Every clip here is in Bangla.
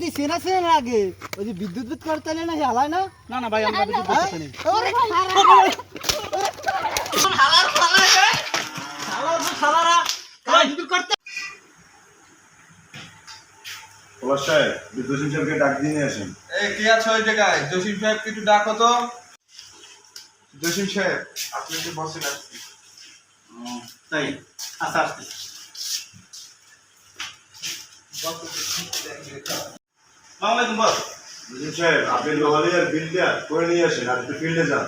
দি সেনা সেনা লাগে। ওই যে বিদ্যুৎ বিদ্যুৎ করতে না হালায় না? না না ভাই আমরা বিদ্যুৎ? করতে নেই ওরে পলাশ সাহেব বিদ্যুৎ সাহেবকে ডাক দিয়ে নিয়ে আসেন। এই কে আছে ওই জায়গায়? জসিম সাহেব একটু ডাকো তো। জসিম সাহেব আপনি আসছি তাই। আচ্ছা বস। সাহেব আপনি লোহালিয়ার বিলটা করে নিয়ে আসেন আর একটু ফিল্ডে যান।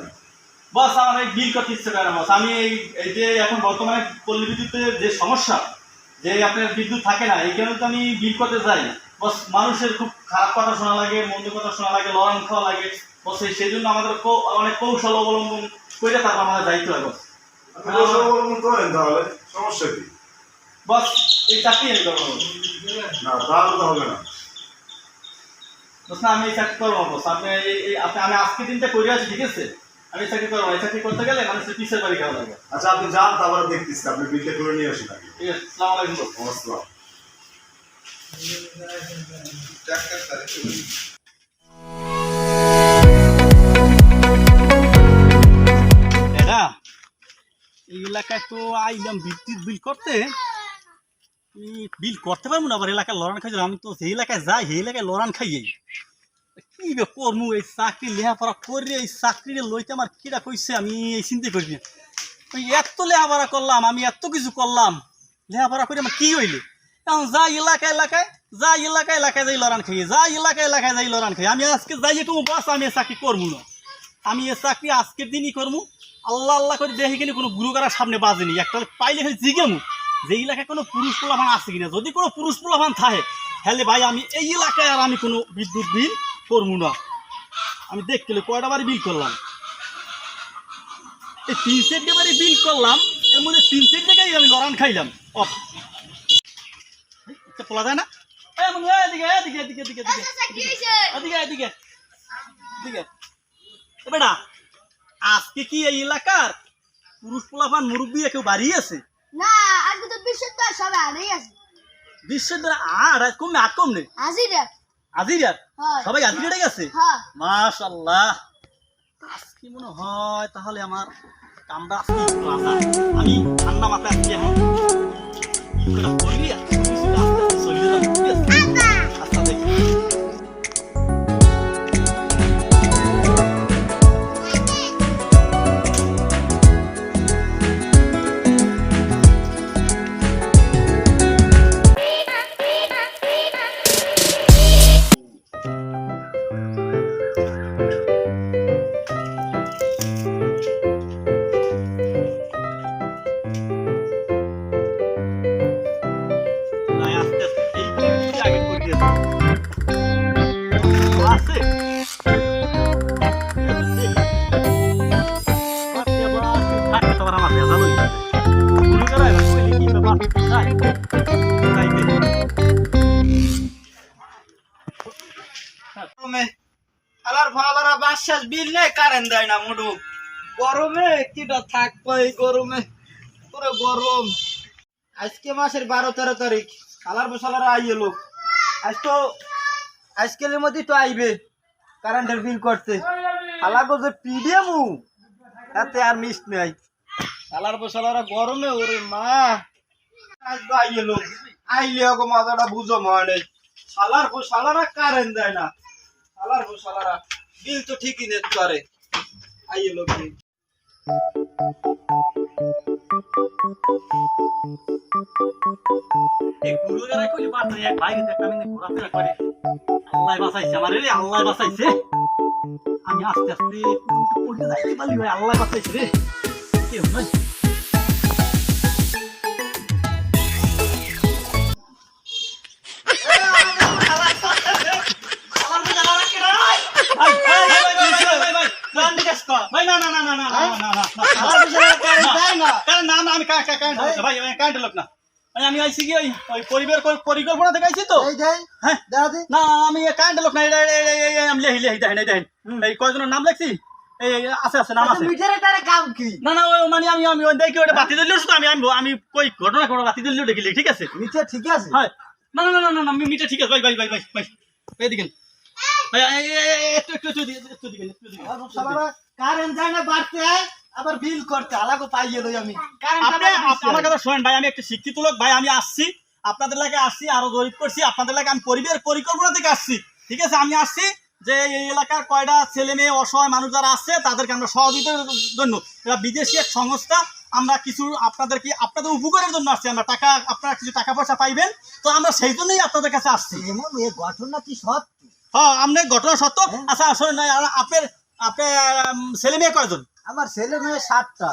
বস আমার এই বিল করতে ইচ্ছে করে না বস। আমি এই এই যে এখন বর্তমানে পল্লী বিদ্যুতের যে সমস্যা যে আপনার বিদ্যুৎ থাকে না এই কারণে তো আমি বিল করতে যাই বস মানুষের খুব খারাপ কথা শোনা লাগে মন্দ কথা শোনা লাগে লড়ান খাওয়া লাগে। বস সেই জন্য আমাদের অনেক কৌশল অবলম্বন করে তারপর আমাদের দায়িত্ব হয় বস। কৌশল অবলম্বন করেন তাহলে সমস্যা কি? বস এই চাকরি আমি করব। না তাহলে তো হবে না। না আমি এই চাকরি করব বস। আপনি এই- আপনি আমি আজকে দিনটা করে আছি ঠিক আছে? আমি চাকরি করব এই চাকরি করতে গেলে মানুষের পিছের বাড়ি খাওয়া লাগবে আচ্ছা আপনি যান তারপরে দেখতেছি। আপনি বিলটা করে নিয়ে আসেন আগে। ঠিক আছে সালাম আলাইকুম ডাক্তার স্যার এই এলাকায় তো আইলাম বিদ্যুৎ বিল করতে। বিল করতে পারব না, আবার এলাকায় লড়ান খাই আমি তো সেই এলাকায় যাই, সেই এলাকায় লড়ান খাইয়ে। কি বে করমু এই চাকরি লেহাপড়া করে এই চাকরিটা লইতে আমার কিরা কইছে আমি এই চিন্তা করি ওই এত লেহাপড়া করলাম, আমি এত কিছু করলাম। লেহাপড়া করে আমার কি হইলে? এখন যাই এলাকা এলাকায়, যাই এলাকা এলাকায় যাই লড়ান খাইয়ে, যাই এলাকা এলাকায় যাই লড়ান খাই আমি আজকে যাই একটু বাস, আমি এই চাকরি করব না। আমি এ চাকরি আজকের দিনই করব। আল্লাহ আল্লাহ করে দেখি কিনে কোনো গুরু করার সামনে বাজেনি একটা পাইলে খালি জিগেমু। যে এলাকায় কোনো পুরুষ প্রলাভান আছে কিনা? যদি কোনো পুরুষ প্রলাভান থাকে হ্যালে ভাই আমি এই এলাকায় আর আমি কোনো বিদ্যুৎ বিল করব না। আমি দেখলে কয়টা বারে বিল করলাম? এই তিন সেন্টে বারে বিল করলাম এর মধ্যে তিন সেন্ট জায়গায় আমি লড়ান খাইলাম। অফ। যায় না? এদিকে এদিকে এদিকে এদিকে আচ্ছা, আচ্ছা, বেটা আজকে কি এই এলাকার পুরুষ পোলাভান মুরব্বী কেউ বাড়িয়ে আছে? বিশ্বদ্বার সবে আড়াই আছে বিশ্বদ্বার আর কমে আর মনে হয় তাহলে আমার কামরা আমি ঠান্ডা মাথায় আজকে হ্যাঁ বিল দেয় না মুডু গরমে কিটা থাকব এই গরমে পুরো গরম আজকে মাসের বারো তেরো তারিখ আলার বসালারা আইয়ে লোক আজ তো আজকের মধ্যে তো আইবে কারেন্টের বিল করতে আলাগো যে পিডিএমু তাতে আর মিস নাই আলার বসালারা গরমে ওরে মা আজ তো আইয়ে লোক আইলে ওকে মজাটা বুঝো মনে সালার বসালারা কারেন্ট দেয় না সালার বসালারা বিল তো ঠিকই নেট করে আইয়ে লোক বিল এই। আল্লাহ বাঁচাইছে আমার আল্লাহ বাঁচাইছে। আমি আস্তে আস্তে আল্লাহ বাঁচাইছে রে। কেউ নাই। ভাই, না, না, না, না, না, না, না, না, না, আলার বসালারা কারেন্ট দেয় না কারণ না না আমি কা- কা- কারেন্ট লোক না, ভাই কারেন্ট লোক না আমি আইছি কি ওই ওই পরিবার পরিকল্পনা থেকে আইছি তো হ্যাঁ না আমি কারেন্ট লোক না এই- এই- এই- এই- এই- আমি লেহি লেহি দেখেন এই দেখেন এই কয়জনের নাম লেখছি এই এই, আছে আছে নাম আছে মিটারে কি না না ওই মানে আমি আমি দেখি ওটা বাতি দিলেও শুধু আমি আমি আমি কই ঘটনা কোনো বাতি দিলেও দেখিলি ঠিক আছে মিটার ঠিক আছে হয় না না না না না আমি মিটা ঠিক আছে ভাই ভাই ভাই ভাই ভাই এদিকে কারেন্ট যায় না বাড়তে আবার বিল করতে আলাগো পাইয়ে লই আমি। কারেন্ট আপনি আপ- আমার কথা শোনেন ভাই আমি একটা শিক্ষিত লোক ভাই আমি আসছি আপনাদের এলাকায় আসছি আরও জরিপ করছি আপনাদের এলাকায় আমি পরিকল্পনা থেকে আসছি। ঠিক আছে আমি আসছি যে এই এলাকার কয়টা ছেলে মেয়ে অসহায় মানুষ যারা আছে তাদেরকে আমরা সহযোগিতার জন্য এরা বিদেশি এক সংস্থা আমরা কিছু আপনাদের কি আপনাদের উপকারের জন্য আসছি আমরা টাকা আপনারা কিছু টাকা পয়সা পাইবেন তো আমরা সেই জন্যই আপনাদের কাছে আসছি। এমন এ ঘটনা কি সত্যি? হ্যাঁ আপনি ঘটনা সত্য? আচ্ছা শোনেন না, আর আপনার আপনার ছেলে মেয়ে কয়জন? আমার ছেলে মেয়ে সাতটা।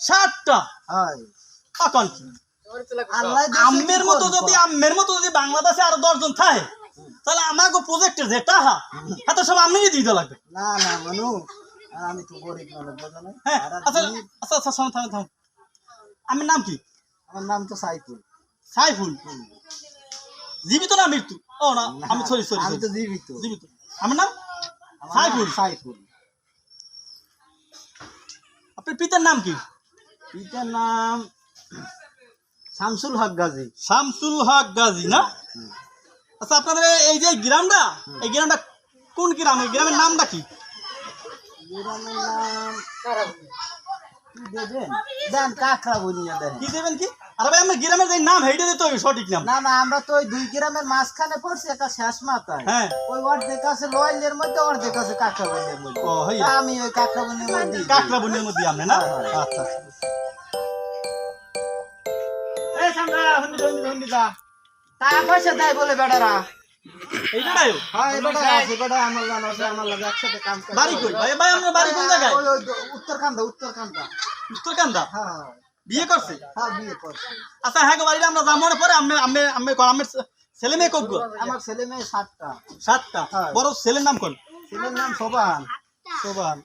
সাতটা? হয়। কখন কি আমের মতো যদি আমের মতো যদি বাংলাদেশে আরও দশজন থাকে তাহলে আমাকে প্রজেক্টের যে টাকা এত সব আপনি দিতে লাগবে। না না মানু আমি তো গরিব মানুষ হ্যাঁ আচ্ছা আচ্ছা আচ্ছা থামেন থামেন থামেন। আমার নাম কি? আমার নাম তো সাইফুল। সাইফুল। জীবিত না মৃত্যু? ও না আমি সরি সরি আমি তো জীবিত। জীবিত। আমার নাম? সাইফুল। সাইফুল। আপনার পিতার নাম কি? পিতার নাম শামসুল হক গাজী। শামসুল হক গাজী না? আচ্ছা আপনাদের এই যে গ্রামটা এই গ্রামটা কোন গ্রাম? এই গ্রামের নামটা কি? গ্রামের নাম কি দেবেন? দেন কাকড়া বলিয়া দেন। কি দেবেন কি? আরে ভাই আমার গ্রামের যে নাম হেইটা দিতে হবে সঠিক নাম। না না আমরা তো ওই দুই গ্রামের মাঝখানে পড়ছি একটা শেষ মাথায়। হ্যাঁ। ওই অর্ধেক আছে লয়েলের মধ্যে অর্ধেক আছে মধ্যে। ও হই। আমি ওই মধ্যে মধ্যে না। আচ্ছা এই সামরা দা পয়সা দেয় বলে উত্তরকান্দা উত্তরকান্দা উত্তরকান্দা হ্যাঁ। বিয়ে করছে? হ্যাঁ বিয়ে করছে। আচ্ছা হ্যাঁ গো আমরা যাব পরে আমি আমি আমি আমি ছেলে মেয়ে কোক আমার ছেলে মেয়ে সাতটা। সাতটা? হ্যাঁ। বড় ছেলের নাম কোন? ছেলের নাম সোবান সোবান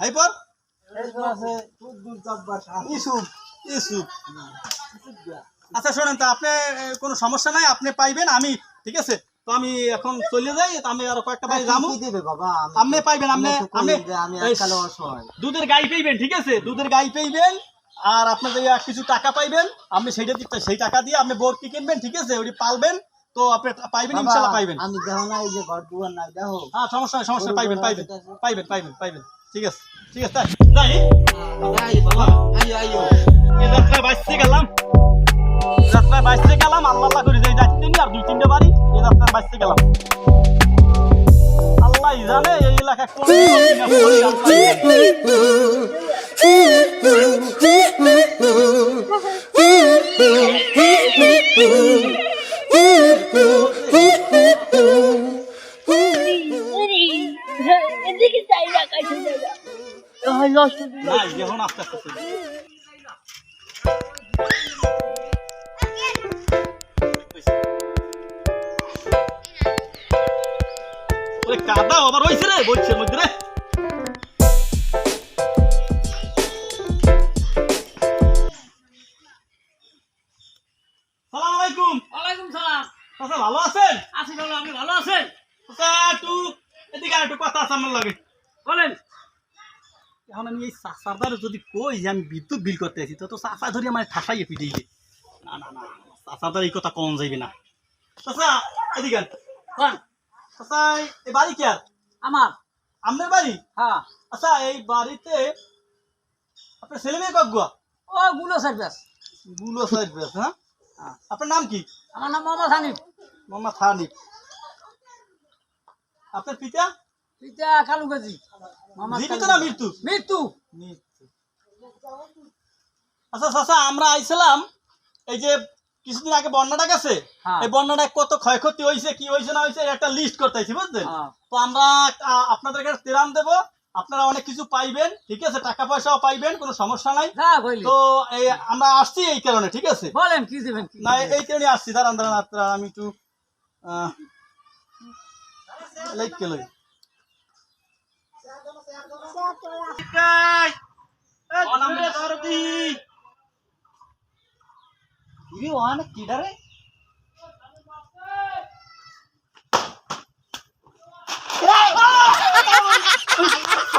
হাই পর? এরপর আছে তুদ্দুর জব্বার শাহ। ইসুফ ইসুফ আচ্ছা শোনেন তো আপনি কোনো সমস্যা নাই আপনি পাইবেন আমি ঠিক আছে? তো আমি এখন চলে যাই তো আমি আরও কয়েকটা বাড়ি যাব। কি আপনি পাইবেন আপনি দুধের গাই পাইবেন ঠিক আছে? দুধের গাই পাইবেন আর আপনার যে কিছু টাকা পাইবেন আপনি সেইটা দিতে সেই টাকা দিয়ে আপনি বোরকি কিনবেন ঠিক আছে? ওটি পালবেন তো আপনি পাইবেন বাবা, ইনশাল্লাহ পাইবেন। আমি দেখো না এই যে ঘর দুয়ার নাই দেখো। হ্যাঁ সমস্যা নাই সমস্যা পাইবেন পাইবেন পাইবেন পাইবেন পাইবেন। ঠিক আছে ঠিক আছে তাই। আই বাবা। আইও আইও। এই যাত্রায় বাঁচতে গেলাম। যাত্রায় বাঁচতে গেলাম আল্লাহ আল্লাহ করে যাই যাচ্ছি আর দুই তিনটে বাড়ি এই যাত্রায় বাঁচতে গেলাম। আল্লাহ জানে এই এলাকা কোন চাচা ভালো আছেন? আছি ভালো আপনি ভালো আছেন? চাচা একটু এদিকে একটু কথা আছে আমার লাগে। বলেন। এখন আমি এই চাচার যদি কই যে আমি বিদ্যুৎ বিল করতে আছি তো তো চাচা ধরে আমার ঠাসাইয়ে পিটিয়ে না না না চাচাদার এই কথা কম যাইবে না। চাচা এদিকে চাচা এই বাড়ি কে আর? আমার। আপনার বাড়ি? হ্যাঁ। আচ্ছা এই বাড়িতে আপনার ছেলে মেয়ে কগুয়া ও গুলো সার্ভিসগুলো সাইড বেশ হ্যাঁ। আপনার নাম কি? আমার নাম মোহাম্মদ হানিফ। মোহাম্মদ হানিফ। আপনার পিতা? পিতা কালু গাজী। জীবিত না মৃত্যু? মৃত্যু। মৃত্যু। আচ্ছা চাচা আমরা আইছিলাম এই যে কিছুদিন আগে বন্যাটা গেছে। হ্যাঁ। এই বন্যাটা কত ক্ষয়ক্ষতি হয়েছে কি হয়েছে না হয়েছে একটা লিস্ট করতে বুঝলেন? হ্যাঁ। তো আমরা আপনাদের কাছে তেরাম দেবো। আপনারা অনেক কিছু পাইবেন ঠিক আছে? টাকা পয়সাও পাইবেন কোনো সমস্যা নাই। তো এই আমরা আসছি এই কারণে ঠিক আছে? বলেন কি দেবেন না এই কারণে আসছি। দাঁড়ান দাঁড়ান আপনারা আমি একটু আহ, লাইট কে লই। অনেক কিডারে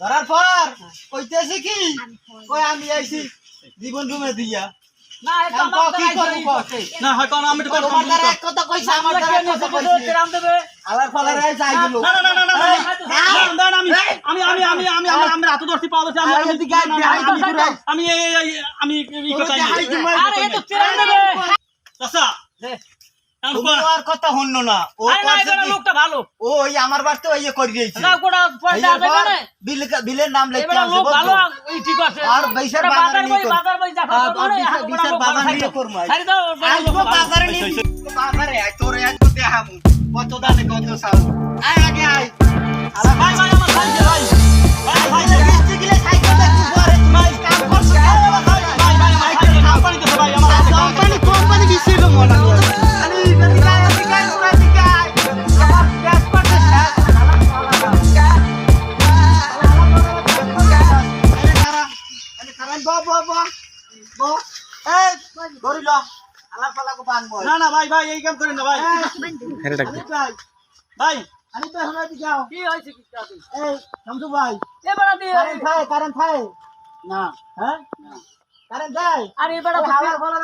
ধরার পর কইতেছি কি কই আমি আইছি জীবন রুমে দিয়া আমি আমি আমি আমি আর কথা হন্ন না। ও আরে? লোকটা ভালো। ও ওই আমার বাড়তে ওই ইয়ে করে দিয়েছে। না কোটা পয়সা না। বিল বিলের নাম লিখতে লোক ভালো এই ঠিক আছে। আর বেশার বাজার বই বাজার বই দেখা আর- আর বিশার বাজার নিয়ে করব আজ। দাও বাজারে নিয়ে বাজারে আয় তোর এক দেখামু কত দামে কত চাল আয় আগে আয়। আলা ভাই ভাই আমার ভাই। ভাই ভাই ভাই। না না ভাই ভাই এই কাম ভাই। হেরে হ্যাঁ, ভাই। আমি তো এখন না। হ্যাঁ? কারণ আরে এ বড় খাবার বলা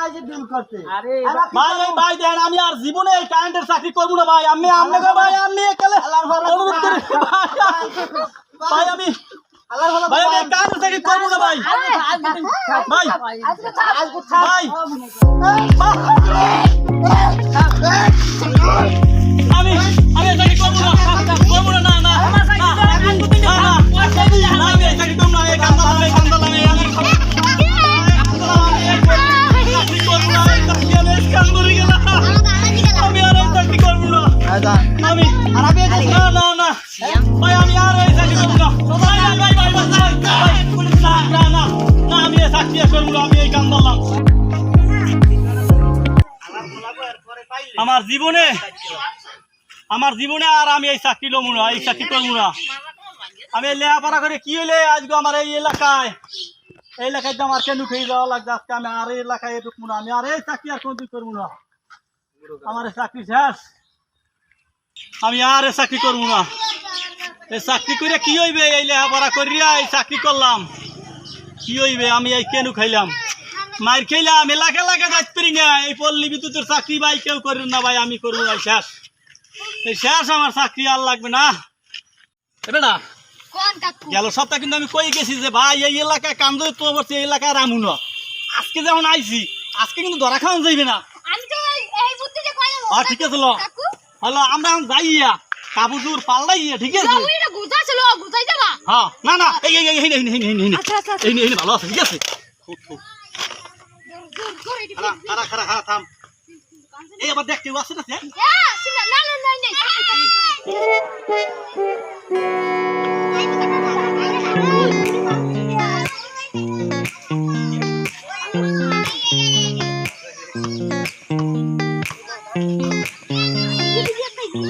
ভাই এই ভাই আমি আর জীবনে এই কারেন্টের চাকরি করব না ভাই। আমি আমনে ভাই আমি একালে অনুরোধ ভাই আমি ভাই আমি কাজ থেকে করব না ভাই। ভাই। ভাই। ভাই। জীবনে, আমার জীবনে আর আমি এই চাকরি লমু না, এই চাকরি করব না। আমি লেখাপড়া করে কি হইলে আজকে আমার এই এলাকায়? এই এলাকায় আমার কেন খেয়ে যাওয়া লাগছে আজকে আমি আর এই এলাকায় ঢুকবো না, আমি আর এই চাকরি আর কোনদিন করব না। আমার চাকরি শেষ। আমি আর এই চাকরি করব না। এই চাকরি করে কি হইবে? এই লেখাপড়া করিয়া এই চাকরি করলাম। কি হইবে? আমি এই কেন খাইলাম? মার খাইলাম এলাকা এলাকা যাইতে পারি না এই পল্লী বিদ্যুতের চাকরি ভাই কেউ করেন না ভাই আমি করব না শেষ এই শেষ আমার চাকরি আর লাগবে না কাকু গেল সপ্তাহ কিন্তু আমি কই গেছি যে ভাই এই এলাকায় কান্দ তো অবশ্যই এই এলাকায় রামু না আজকে যেমন আইছি আজকে কিন্তু ধরা খাওয়ান যাইবে না ঠিক আছে লো হলো আমরা এখন যাইয়া কাপড় চোপড় পাল্লাইয়া ঠিক আছে হ্যাঁ না না এই এই এই এই এই এই এই এই আচ্ছা আচ্ছা এই এই ভালো আছে ঠিক আছে খুব খুব দূর দূর এটি খারা খারা খারা থাম। এই আবার দেখ কেউ আছে না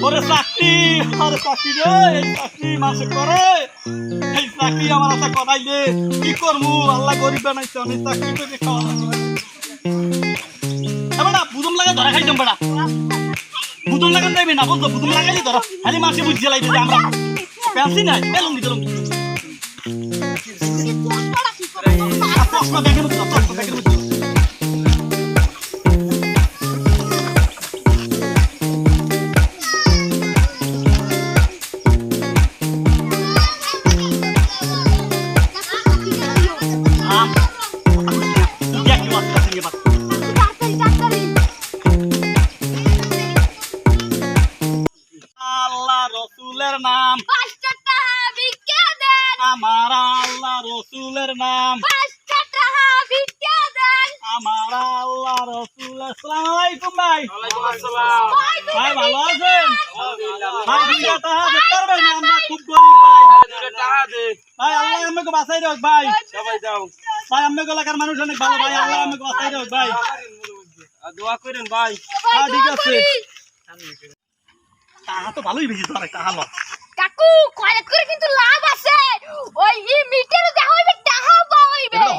ওরে চাকরি আরে চাকরি রে চাকরি মাসে করে। এই চাকরি আমার হাতে করাইলে কি করব আল্লাহ গরিব বানাইছে অনেক চাকরি করে খাওয়া বেটা বুদুম লাগে ধরা খাইতাম বেটা বুদুম লাগান যাইবে না বুঝছ বুদুম লাগাইলে ধরো। খালি মাসে বুঝছে লাগবে যে আমরা। পেন্সি নাই এলুম দিতে এলুম প্রশ্ন দেখে রসুলের নাম। আমার আল্লাহ রসুলের নাম। পাঁচটা টাকা ভিক্ষা দেন। আমার আল্লাহ রসুল। আসসালামু আলাইকুম ভাই। ভাই ভাই ভালো আছেন? ভাই দুইটা টাকা দিতে পারবেন না? আমরা খুব গরিব ভাই। ভাই আল্লাহ আমাকে বাঁচাই রাখ ভাই। ভাই আমাকে এলাকার মানুষ অনেক ভালো ভাই আল্লাহ আমাকে বাঁচাই রাখ ভাই। হ্যাঁ ঠিক আছে। তাহা তো ভালোই বেশি ধরে তাহা ল কাকু করে কিন্তু লাভ আছে। ওই ই তাহা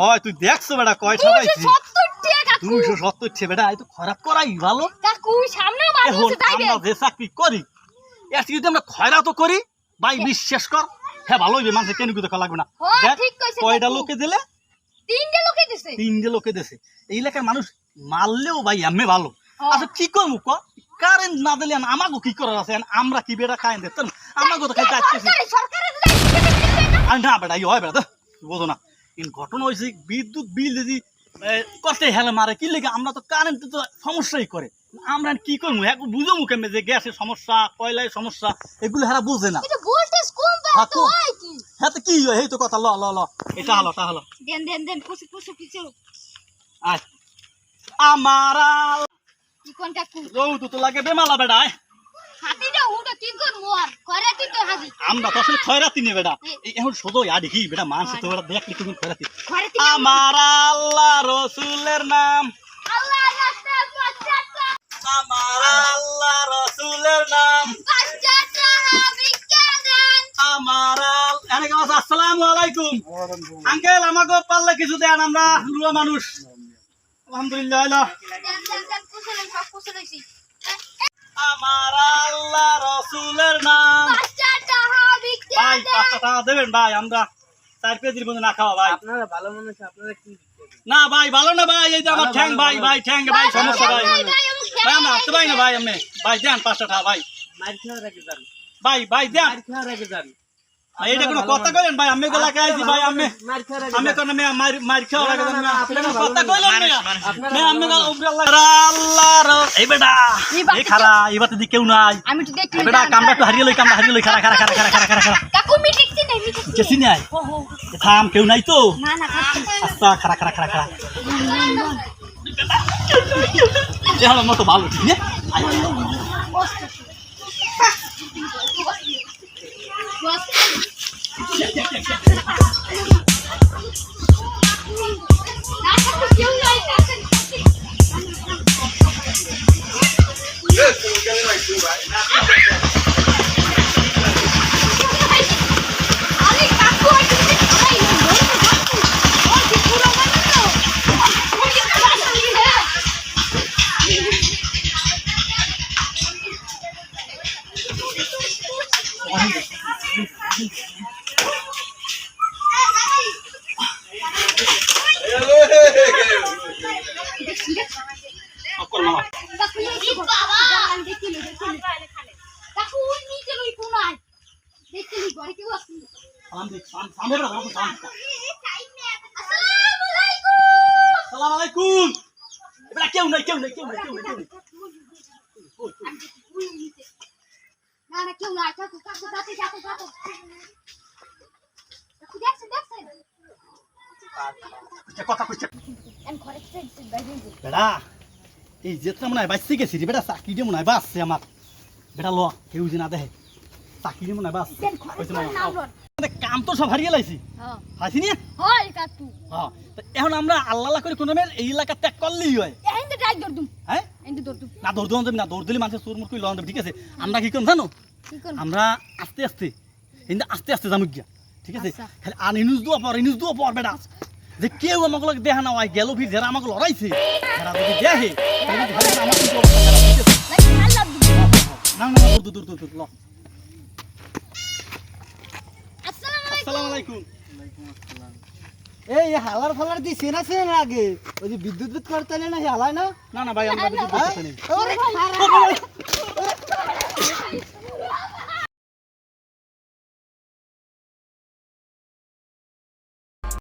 হয় তুই বেটা কয় কাকু। 270 বেটা তো খারাপ করাই ভালো। কাকু সামনে মানুষ আমরা যে চাকরি করি যদি আমরা খয়রা তো করি ভাই হ্যাঁ। বিশ্বাস কর হ্যাঁ ভালোই হইবে মানুষ কেন কিছু লাগবে না। হ্যাঁ, ঠিক কইছে কয়টা লোকে দিলে? তিনটে লোকে দিছে। লোকে দিছে। এই এলাকার মানুষ মারলেও ভাই আমি ভালো। হ্যাঁ। আচ্ছা কি করব ক? কারেন্ট না দিলে আমাকে কি করার আছে? আমরা কি বেটা খাই দিতাম আমাকে তো খাই যাচ্ছি আর না। বেটা হয় বেটা বোঝো না। কিন্তু ঘটনা হয়েছে বিদ্যুৎ বিল যদি কষ্টে হেলে মারে কি লেগে আমরা তো কারেন্ট তো সমস্যাই করে। আমরা কি করব এক বুঝো মুখে যে গ্যাসের সমস্যা কয়লায় সমস্যা এগুলো হেরা বুঝে না। হ্যাঁ, কি? হ্যাঁ তো কি হয়? এই তো কথা ল ল ল। এটা হলো তা হলো। দেন দেন দেন পুষু পুষু কিছু আয়। আমার কি কোন কাকু রৌদ তো লাগে বেমালা বেটা হাতিটা উঠো কি করব আর করে তুই তো হাজি? আমরা তো আসলে খয়রাতি নেই বেটা এখন শুধু দেখি বেটা মানুষ তো বেটা দেখলি তুমি খয়রাতি। আমার আল্লাহ রসুলের নাম। আল্লাহ রাস্তা বাচ্চাটা আমার আল্লাহ রসুলের নাম। আমার আল- এনেকে বলছে, আসসালামু আলাইকুম। আঙ্কেল আমাকে পারলে কিছু দেন আমরা মানুষ। আলহামদুলিল্লাহ আমার আল্লাহ রসুলের নাম। ভাই পাঁচটা টাকা দেবেন ভাই আমরা চার পেজির মধ্যে না খাওয়া ভাই। আপনারা ভালো মানুষ আপনারা কি না ভাই ভালো না ভাই এই যে আমার ঠ্যাং ভাই ভাই ঠ্যাং ভাই সমস্যা ভাই। ভাই আমরা আসতে পারি না ভাই। আমি। ভাই দেন পাঁচটা টাকা ভাই। মার খেয়ে রেখে যান। ভাই ভাই দেন। মার খেয়ে রেখে যান। ভাই এটা কোনো কথা কইলেন? ভাই আমি গলা খাইছি ভাই আমি আমি। কোন মে মার মার খাওয়া লাগে না, না, না ভালো কথা কইলেন না মে আমি গলা উবরে আল্লাহ আল্লাহ র এই বেটা এই খারা এই বাতি দি কেউ নাই। আমি তো দেখি বেটা কামটা একটু হারিয়ে লই কামটা হারিয়ে লই খারা খারা খারা খারা খারা খারা খারা। কাকু মিটিছি নাই মিটিছি কেসি নাই থাম কেউ নাই তো? না না আচ্ছা খারা খারা খারা খারা। এ হলো মতো ভালো ঠিক আছে? আয়, আয়, কেউ নাই কেউ নাই কেউ নাই কেউ নাই কেউ নাই না না কেউ নাই কাকু কাকু যাতে যাতে যাতে কাকু দেখছেন দেখছেন কথা কইছে এন ঘরে থেকে বাইরে বেটা এই যেতে মনে হয় বাইসে গেছি রে বেটা চাকরি দিয়ে মনে হয় বাসছে আমার। বেটা ল কেউ যে না দেখে। চাকরি দিয়ে মনে হয় বাস কাম তো সব হারিয়ে লাইছি। হ্যাঁ। হাসি নিয়ে? হয় কাকু। হ্যাঁ। এখন আমরা আল্লাহ আল্লাহ করে কোনো মেয়ের এই এলাকা ত্যাগ করলেই হয়। এন্ড ডাই দর্দুম হ্যাঁ? এন্ড দর্দুম না যাবে না দৌড় দিলে মানুষের সুর মুখ করে লওয়া ঠিক আছে? আমরা কি করব জানো? আমরা আস্তে আস্তে কিন্তু আস্তে আস্তে যাব গিয়া ঠিক আছে? আচ্ছা। খালি আর ইনুস দেওয়া পর ইনুস দেওয়া পর বেটা। যে কেউ আমাকে লোক দেখা না হয় গেল ভিড় যারা আমাকে লড়াইছে যারা যদি দেখে তাহলে আল্লাহ না না দূর দূর দূর ল। আসসালামু আলাইকুম। এই হালার ফালার দিয়ে সেনা সেনা আগে? ওই যে বিদ্যুৎ বিদ্যুৎ করতে না হালায় না? না না ভাই আমরা কিছু করতে নেই। ওরে ওরে খারাপ